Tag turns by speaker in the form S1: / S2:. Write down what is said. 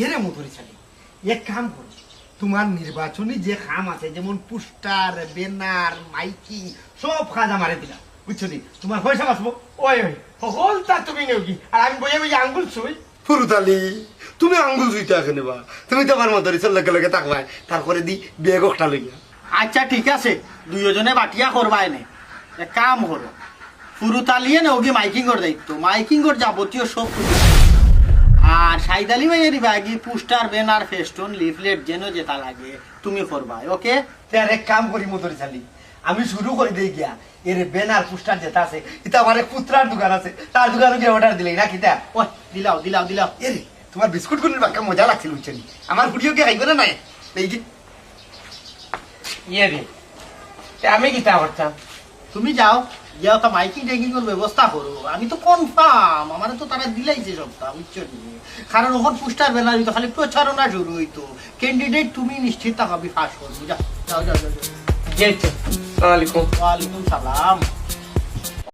S1: এরে মধুরি ছাড়ি এক কাম করো তোমার নির্বাচনী যে খাম আছে যেমন পুস্টার বেনার মাইকিং সব কাজ আমারে দিলাম বুঝছ নি? তোমার পয়সা বাঁচবো?
S2: ওই ওই হল তা তুমি নেও কি? আর আমি বইয়ে বইয়ে আঙ্গুল ছুই।
S3: ফুরুতালি তুমি আঙ্গুল জুইতে আসে নেবা। তুমি তো আমার মতো লগে লগে থাকবাই তারপরে দি বেগ একটা লইয়া।
S4: আচ্ছা ঠিক আছে দুইজনে বাটিয়া করবা এনে। এক কাম করো ফুরুতালিয়ে নৌকি মাইকিং কর দায়িত্ব? মাইকিং কর যাবতীয় সব সাইদালি ভাইয়ের বাগি পোস্টার ব্যানার ফেস্টুন লিফলেট যেন যেটা লাগে তুমি করবা ওকে
S1: তার এক কাম করি মধুরি চালি। আমি শুরু করে দিই গিয়া এর বেনার পুস্টার যেটা আছে এটা আমার এক পুত্রার দোকান আছে তার দোকানে গিয়ে অর্ডার দিলে না কিতা
S4: ও দিলাও দিলাও দিলাও।
S1: এরে তোমার বিস্কুট গুলির বাক্কা মজা লাগছিল বুঝছ আমার গুড়িও কি খাইবে না নাই? এই যে।
S2: ইয়ে রে তে আমি কিতা করতাম।
S4: তুমি যাও যাও তা মাইকি ডেকে এর ব্যবস্থা করো। আমি তো কনফার্ম আমার তো তারা দিলাইছে সবটা বুঝছ উচ্চ কারণ ওখান পোস্টার বেলা হইতো খালি প্রচারণা শুরু হইতো ক্যান্ডিডেট তুমি নিশ্চিত হবে ফাঁস করব। যাও যাও যাও যাও।
S2: যেতে সালামালাইকুম
S4: ওয়ালাইকুম সালাম।